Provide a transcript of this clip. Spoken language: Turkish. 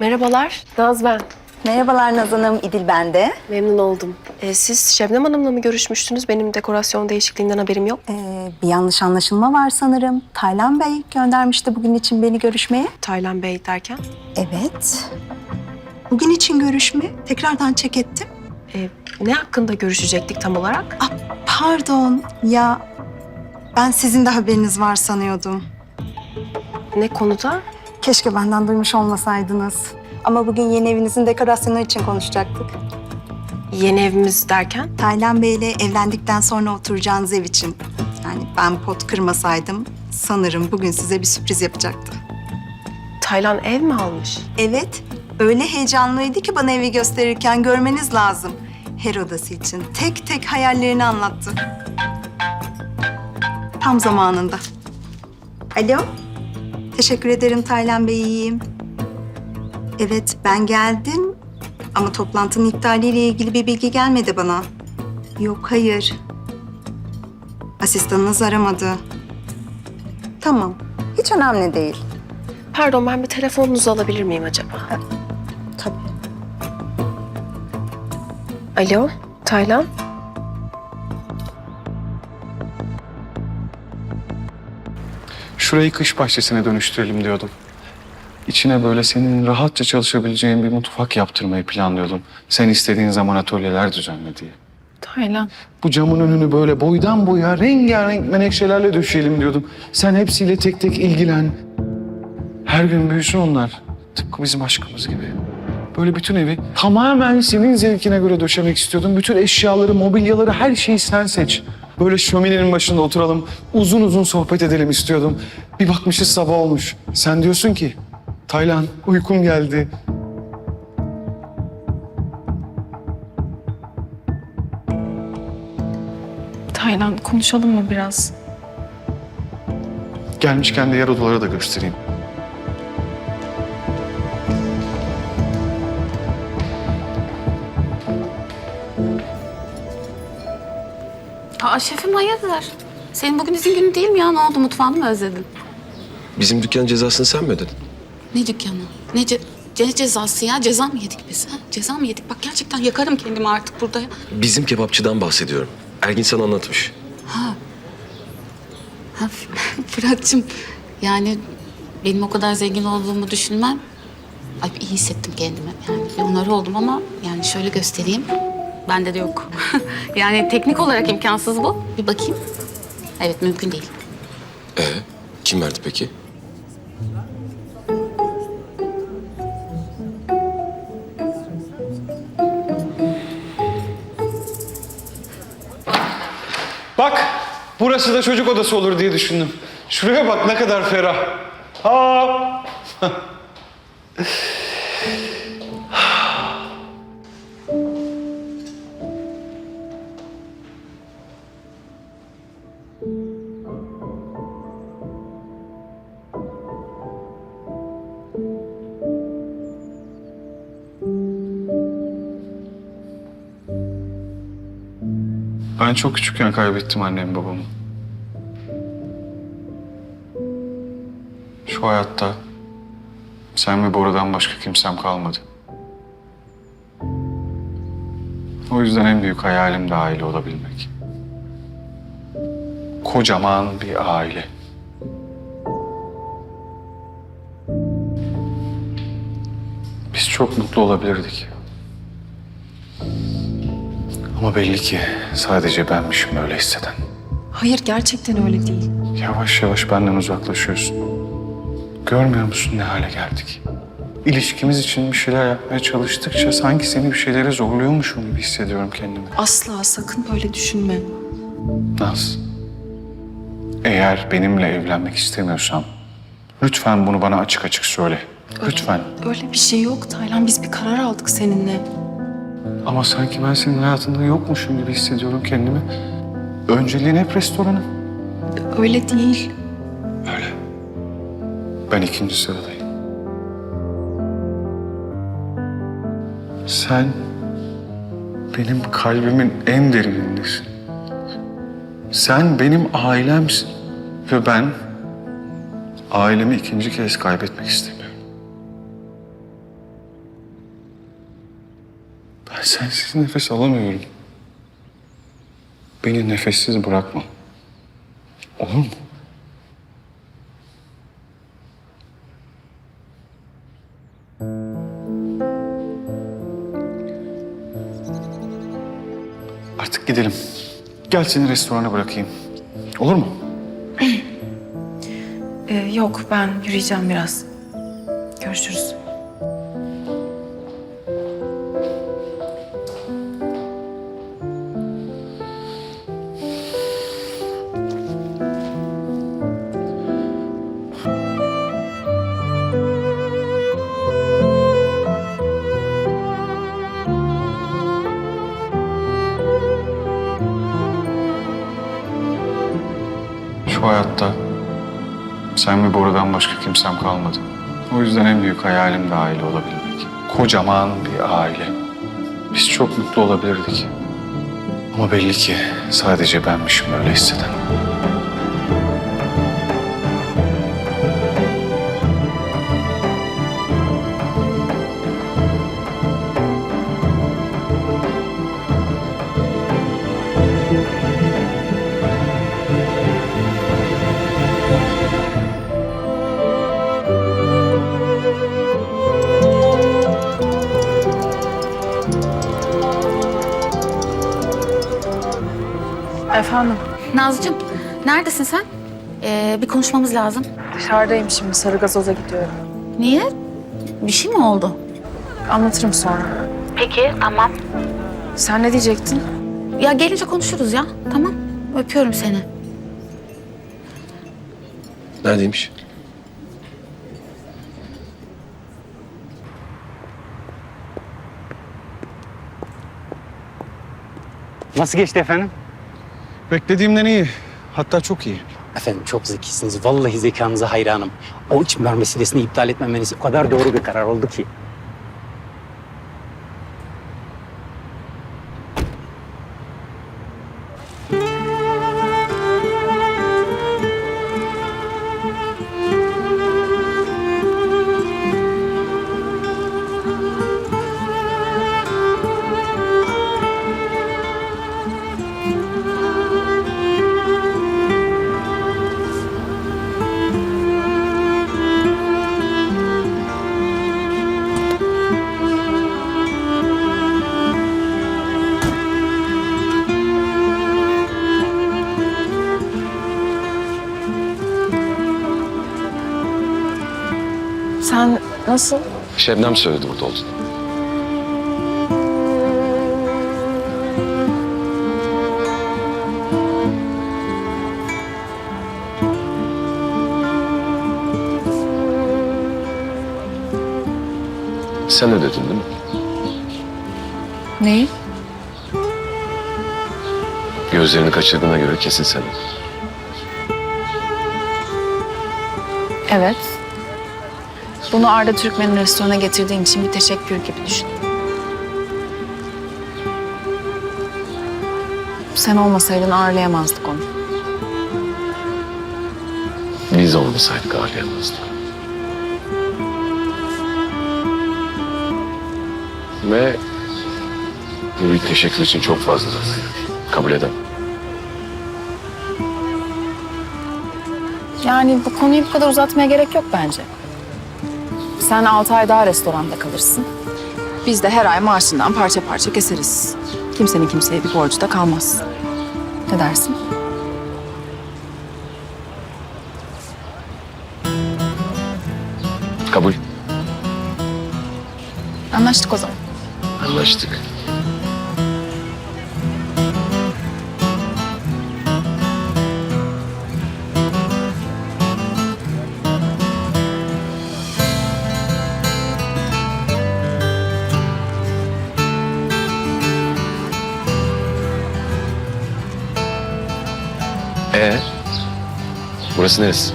Merhabalar, Naz ben. Merhabalar Nazan Hanım, İdil ben de. Memnun oldum. Ee, siz Şebnem Hanım'la mı görüşmüştünüz? Benim dekorasyon değişikliğinden haberim yok. Ee, bir yanlış anlaşılma var sanırım. Taylan Bey göndermişti bugün için beni görüşmeye. Taylan Bey derken. Evet. Bugün için görüşme. Tekrardan çek ettim. Ee, ne hakkında görüşecektik tam olarak? Ah, pardon. Ya ben sizin de haberiniz var sanıyordum. Ne konuda? Keşke benden duymuş olmasaydınız. Ama bugün yeni evinizin dekorasyonu için konuşacaktık. Yeni evimiz derken? Taylan Bey'le evlendikten sonra oturacağınız ev için. Yani ben pot kırmasaydım sanırım bugün size bir sürpriz yapacaktı. Taylan ev mi almış? Evet, öyle heyecanlıydı ki bana evi gösterirken görmeniz lazım. Her odası için tek tek hayallerini anlattı. Tam zamanında. Alo, teşekkür ederim Taylan Bey, iyiyim. Evet, ben geldim ama toplantının iptaliyle ilgili bir bilgi gelmedi bana. Yok, hayır. Asistanınız aramadı. Tamam, hiç önemli değil. Pardon, ben bir telefonunuzu alabilir miyim acaba? Tabii. Alo, Taylan? Şurayı kış bahçesine dönüştürelim diyordum. İçine böyle senin rahatça çalışabileceğin bir mutfak yaptırmayı planlıyordum. Sen istediğin zaman atölyeler düzenle diye. Taylan. Bu camın önünü böyle boydan boya rengarenk menekşelerle döşeyelim diyordum. Sen hepsiyle tek tek ilgilen. Her gün büyüsün onlar. Tıpkı bizim aşkımız gibi. Böyle bütün evi tamamen senin zevkine göre döşemek istiyordum. Bütün eşyaları, mobilyaları, her şeyi sen seç. Böyle şöminenin başında oturalım, uzun uzun sohbet edelim istiyordum. Bir bakmışız sabah olmuş. Sen diyorsun ki, Taylan uykum geldi. Taylan konuşalım mı biraz? Gelmişken de yer odaları da göstereyim. Aa şefim hayırdır? Senin bugün izin günü değil mi ya? Ne oldu mutfağını mı özledin? Bizim dükkanın cezasını sen mi ödedin? Ne dükkanı? Ne, ce- ce- cezası ya? Ceza mı yedik biz? Ha? Ceza mı yedik? Bak gerçekten yakarım kendimi artık burada. ya. Bizim kebapçıdan bahsediyorum. Ergin sana anlatmış. Ha, Fırat'cığım yani benim o kadar zengin olduğumu düşünmem. Ay iyi hissettim kendimi. Yani bir onarı oldum ama yani şöyle göstereyim. Bende de yok. yani teknik olarak imkansız bu. Bir bakayım. Evet mümkün değil. Ee, kim verdi peki? Bak, burası da çocuk odası olur diye düşündüm. Şuraya bak ne kadar ferah. Aa! Ben çok küçükken kaybettim annemi babamı. Şu hayatta sen ve Bora'dan başka kimsem kalmadı. O yüzden en büyük hayalim de aile olabilmek. Kocaman bir aile. Biz çok mutlu olabilirdik. Ama belli ki sadece benmişim öyle hisseden. Hayır, gerçekten öyle değil. Yavaş yavaş benden uzaklaşıyorsun. Görmüyor musun ne hale geldik? İlişkimiz için bir şeyler yapmaya çalıştıkça sanki seni bir şeylere zorluyormuşum gibi hissediyorum kendimi. Asla, sakın böyle düşünme. Naz, eğer benimle evlenmek istemiyorsan lütfen bunu bana açık açık söyle. Lütfen. Öyle bir şey yok Taylan. Biz bir karar aldık seninle. Ama sanki ben senin hayatında yokmuşum gibi hissediyorum kendimi. Önceliğin hep restoranım. Öyle değil. Öyle. Ben ikinci sıradayım. Sen benim kalbimin en derinlindesin. Sen benim ailemsin. Ve ben ailemi ikinci kez kaybetmek istemiyorum. Ben sensiz nefes alamıyorum. Beni nefessiz bırakma. Olur mu? Artık gidelim. Gel seni restorana bırakayım. Olur mu? Yok ben yürüyeceğim biraz. Görüşürüz. Şu hayatta sen ve Bora'dan başka kimsem kalmadı. O yüzden en büyük hayalim de aile olabilmek. Kocaman bir aile. Biz çok mutlu olabilirdik. Ama belli ki sadece benmişim öyle hisseden. Efendim Nazlıcığım neredesin sen? Ee, bir konuşmamız lazım. dışarıdayım şimdi sarı gazoza gidiyorum. Niye? Bir şey mi oldu? Anlatırım sonra. Peki tamam. Sen ne diyecektin? Ya gelince konuşuruz ya. Tamam. Öpüyorum seni. Neredeymiş? Nasıl geçti efendim? Beklediğimden iyi. Hatta çok iyi. Efendim çok zekisiniz. Vallahi zekanıza hayranım. O içimler meselesini iptal etmemeniz o kadar doğru bir karar oldu ki. Nasıl? Şebnem söyledi burada olduğunu. Sen ödedin değil mi? Neyi? Gözlerini kaçırdığına göre kesin sen. Evet. Bunu Arda Türkmen'in restorana getirdiğin için bir teşekkür gibi düşün. Sen olmasaydın ağırlayamazdık onu. Biz olmasaydık ağırlayamazdık. Ve bu büyük teşekkür için çok fazla. Kabul edemem. Yani bu konuyu bu kadar uzatmaya gerek yok bence. Sen altı ay daha restoranda kalırsın. Biz de her ay maaşından parça parça keseriz. Kimsenin kimseye bir borcu da kalmaz. Ne dersin? Kabul. Anlaştık o zaman. Anlaştık. Ee, burası neresi?